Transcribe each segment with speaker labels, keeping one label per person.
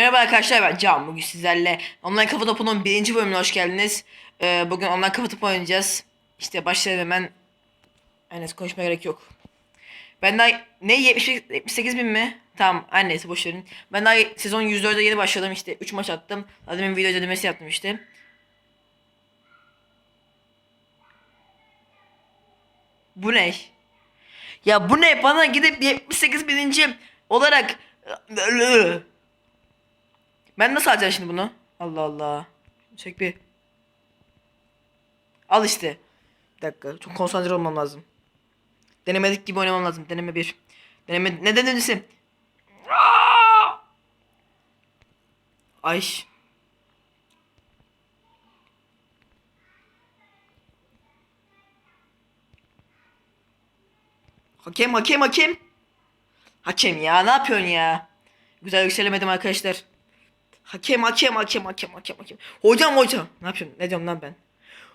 Speaker 1: Merhaba arkadaşlar ben Can. Bugün sizlerle Online Kafa Topu'nun birinci bölümüne hoş geldiniz. Ee, bugün Online Kafa Topu oynayacağız. İşte başlayalım hemen. Aynen konuşmaya gerek yok. Ben daha ne 70, 78 bin mi? Tamam annesi boş verin. Ben daha sezon 104'e yeni başladım işte 3 maç attım. Demin video ödemesi yaptım işte. Bu ne? Ya bu ne? Bana gidip 78 bininci olarak ben nasıl alacağım şimdi bunu? Allah Allah. Çek bir. Al işte. Bir dakika. Çok konsantre olmam lazım. Denemedik gibi oynamam lazım. Deneme bir. Deneme... Ne denemesi? Ay. Hakem hakem hakem. Hakem ya ne yapıyorsun ya? Güzel yükselemedim arkadaşlar. Hakem hakem hakem hakem hakem hakem. Hocam hocam. Ne yapıyorsun? Ne diyorum lan ben?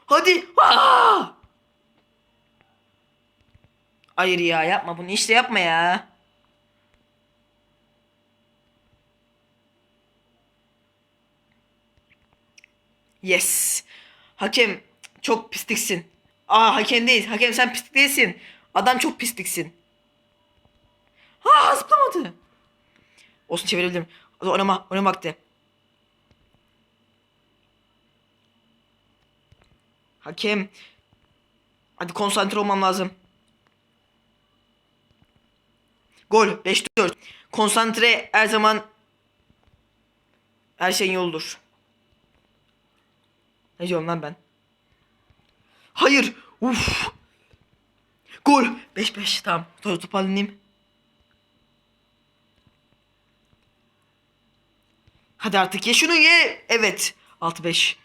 Speaker 1: Hadi. Aa! Hayır ya yapma bunu işte yapma ya. Yes. Hakem çok pisliksin. Aa hakem değil. Hakem sen pislik değilsin. Adam çok pisliksin. Ha zıplamadı. Olsun çevirebilirim. Oynama, oynama vakti. Hakem. Hadi konsantre olmam lazım. Gol 5-4. Konsantre her zaman her şeyin yoludur. Ne diyorum lan ben? Hayır. Uf. Gol 5-5 tamam. Topu toparlanayım. Hadi artık ye şunu ye. Evet. 6-5.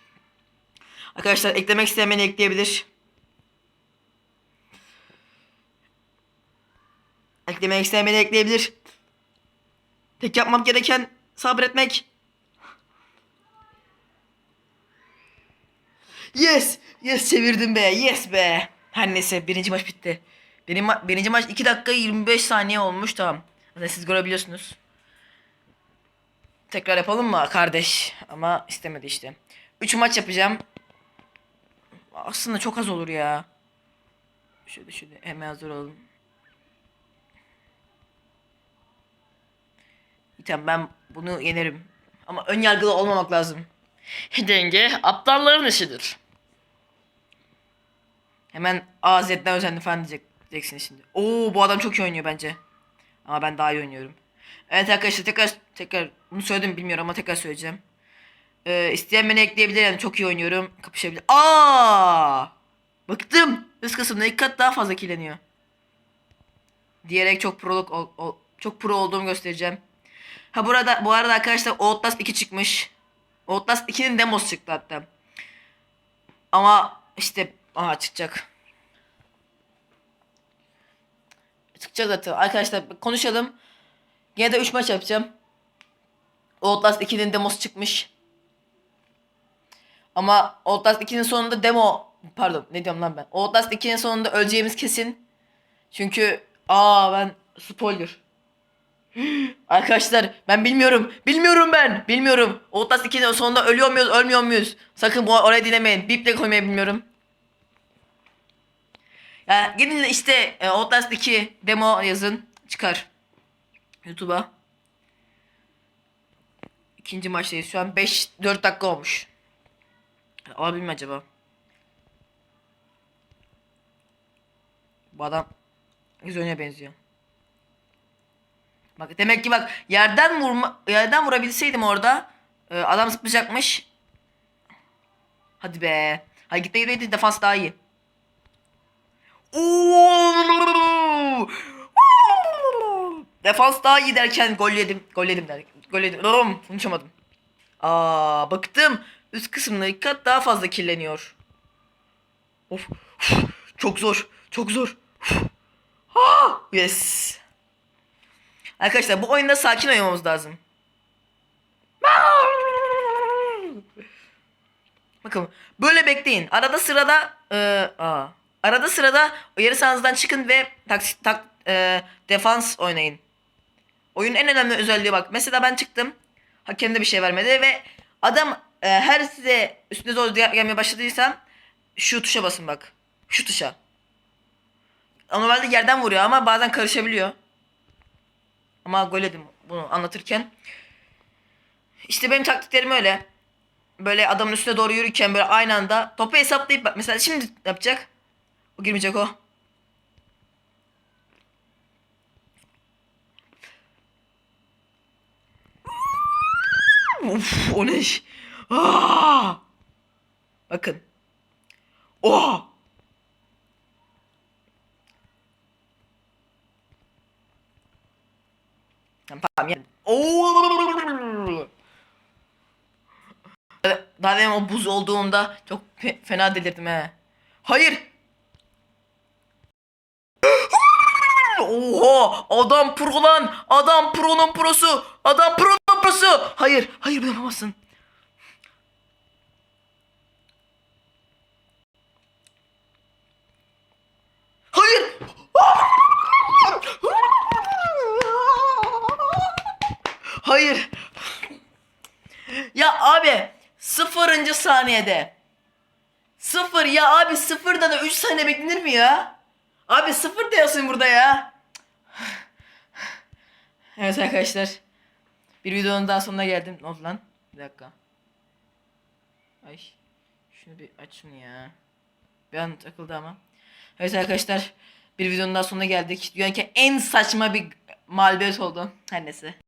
Speaker 1: Arkadaşlar eklemek isteyen ekleyebilir. Eklemek isteyen ekleyebilir. Tek yapmam gereken sabretmek. Yes! Yes çevirdim be. Yes be. Her neyse birinci maç bitti. Benim ma- birinci maç 2 dakika 25 saniye olmuş tamam. Zaten siz görebiliyorsunuz. Tekrar yapalım mı kardeş? Ama istemedi işte. 3 maç yapacağım. Aslında çok az olur ya. Şöyle şöyle hemen hazır olalım. Tamam ben bunu yenerim. Ama ön yargılı olmamak lazım. Denge aptalların işidir. Hemen A Z'den özendi falan diyecek, diyeceksiniz şimdi. Oo bu adam çok iyi oynuyor bence. Ama ben daha iyi oynuyorum. Evet arkadaşlar tekrar tekrar bunu söyledim bilmiyorum ama tekrar söyleyeceğim. Ee, isteyen beni ekleyebilir yani çok iyi oynuyorum. Kapışabilir. Aa! Bıktım. Üst kısımda iki kat daha fazla kirleniyor. Diyerek çok prolog ol- ol- çok pro olduğumu göstereceğim. Ha burada bu arada arkadaşlar Outlast 2 çıkmış. Outlast 2'nin demosu çıktı hatta. Ama işte aha çıkacak. Çıkacak zaten. Arkadaşlar konuşalım. Yine de 3 maç yapacağım. Outlast 2'nin demosu çıkmış. Ama Outlast 2'nin sonunda demo pardon ne diyorum lan ben. Outlast 2'nin sonunda öleceğimiz kesin. Çünkü aa ben spoiler. Arkadaşlar ben bilmiyorum. Bilmiyorum ben. Bilmiyorum. Outlast 2'nin sonunda ölüyor muyuz ölmüyor muyuz? Sakın bu oraya dinlemeyin. Bip de koymayı bilmiyorum. Ya gidin işte e, Outlast 2 demo yazın. Çıkar. YouTube'a. İkinci maçtayız. Şu an 5 4 dakika olmuş. Alabilir mi acaba? Bu adam oyuna benziyor. Bak demek ki bak yerden vurma yerden vurabilseydim orada e, adam zıplayacakmış. Hadi be. Hadi git git defans daha iyi. Oo! Defans daha iyi derken gol yedim. Gol yedim der. Gol yedim. Konuşamadım. Aa, baktım. Üst kısımda iki kat daha fazla kirleniyor. Of. Çok zor. Çok zor. Ha! Yes. Arkadaşlar bu oyunda sakin oynamamız lazım. Bakın böyle bekleyin. Arada sırada e, aa, arada sırada yarı sahanızdan çıkın ve tak, tak, e, defans oynayın. Oyunun en önemli özelliği bak. Mesela ben çıktım. Hakem de bir şey vermedi ve adam e, her size üstüne gel- gelmeye başladıysa şu tuşa basın bak. Şu tuşa. Normalde yerden vuruyor ama bazen karışabiliyor. Ama gol yedim bunu anlatırken. İşte benim taktiklerim öyle. Böyle adamın üstüne doğru yürürken böyle aynı anda topu hesaplayıp bak mesela şimdi yapacak. O girmeyecek o. Uf, o ne iş? Aa! Bakın. Oha! Tamam yani. Daha demin o buz olduğunda çok fe- fena delirdim he. Hayır. Oha! Adam pro lan! Adam pro'nun prosu! Adam pro'nun prosu! Hayır, hayır bunu yapamazsın. Hayır. Ya abi sıfırıncı saniyede. Sıfır ya abi sıfırda da 3 saniye beklenir mi ya? Abi sıfır diyorsun burada ya. Evet arkadaşlar. Bir videonun daha sonuna geldim. Ne oldu lan? Bir dakika. Ay. Şunu bir aç şunu ya. Bir an takıldı ama. Evet arkadaşlar. Bir videonun daha sonuna geldik. Dünyanın en saçma bir mağlubiyet oldu. Her neyse.